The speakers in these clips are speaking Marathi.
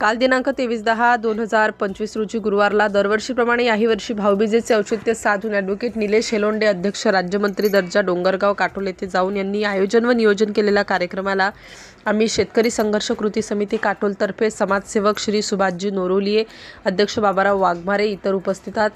काल दिनांक तेवीस दहा दोन हजार पंचवीस रोजी गुरुवारला दरवर्षीप्रमाणे याही वर्षी भाऊबीजेचे औचित्य साधून ॲडव्होकेट निलेश हेलोंडे अध्यक्ष राज्यमंत्री दर्जा डोंगरगाव काटोल येथे जाऊन यांनी आयोजन व नियोजन केलेल्या कार्यक्रमाला आम्ही शेतकरी संघर्ष कृती समिती काटोलतर्फे समाजसेवक श्री सुभाषजी नोरोलिये अध्यक्ष बाबाराव वाघमारे इतर उपस्थितात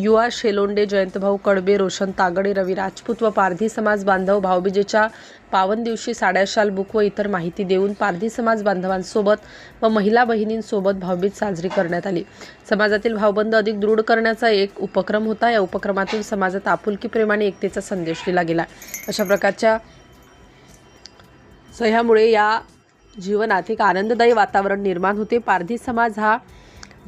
युवा शेलोंडे जयंतभाऊ कडबे रोशन तागडे रवी राजपूत व पारधी समाज बांधव भाऊबीजेच्या पावन दिवशी साड्याशाल बुक व इतर माहिती देऊन पारधी समाज बांधवांसोबत व महिला बहिणींसोबत भावबीज साजरी करण्यात आली. समाजातील भावबंध अधिक दृढ करण्याचा एक उपक्रम होता. या उपक्रमातून समाजात आपुलकी प्रेमाने एकतेचा संदेश दिला गेला. अशा प्रकारच्या सह्यामुळे या जीवनात एक आनंददायी वातावरण निर्माण होते. पारधी समाज हा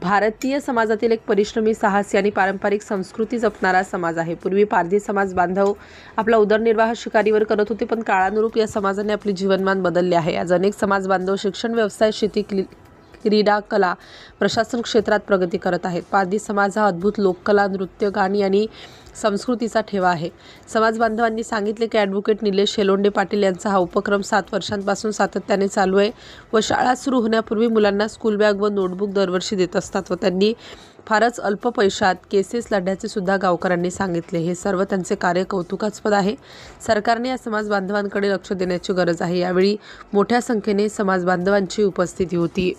भारतीय समाजातील एक परिश्रमी साहसी आणि पारंपरिक संस्कृती जपणारा समाज आहे. पूर्वी पारधी समाज बांधव आपला उदरनिर्वाह शिकारीवर करत होते पण काळानुरूप या समाजाने आपले जीवनमान बदलले आहे. आज अनेक समाज बांधव शिक्षण व्यवसाय शेती क्रीडा कला प्रशासन क्षेत्रात प्रगती करत आहेत. पारधी समाज हा अद्भुत लोककला नृत्य गाणी आणि संस्कृतीचा ठेवा आहे. समाज बांधवांनी सांगितले की ॲडव्होकेट निलेश शेलोंडे पाटील यांचा हा उपक्रम सात वर्षांपासून सातत्याने चालू आहे व शाळा सुरू होण्यापूर्वी मुलांना स्कूल बॅग व नोटबुक दरवर्षी देत असतात व त्यांनी फारच अल्प पैशात केसेस लढण्याचे सुद्धा गावकऱ्यांनी सांगितले. हे सर्व त्यांचे कार्य कौतुकास्पद आहे. सरकारने या समाज बांधवांकडे लक्ष देण्याची गरज आहे. यावेळी मोठ्या संख्येने समाज बांधवांची उपस्थिती होती.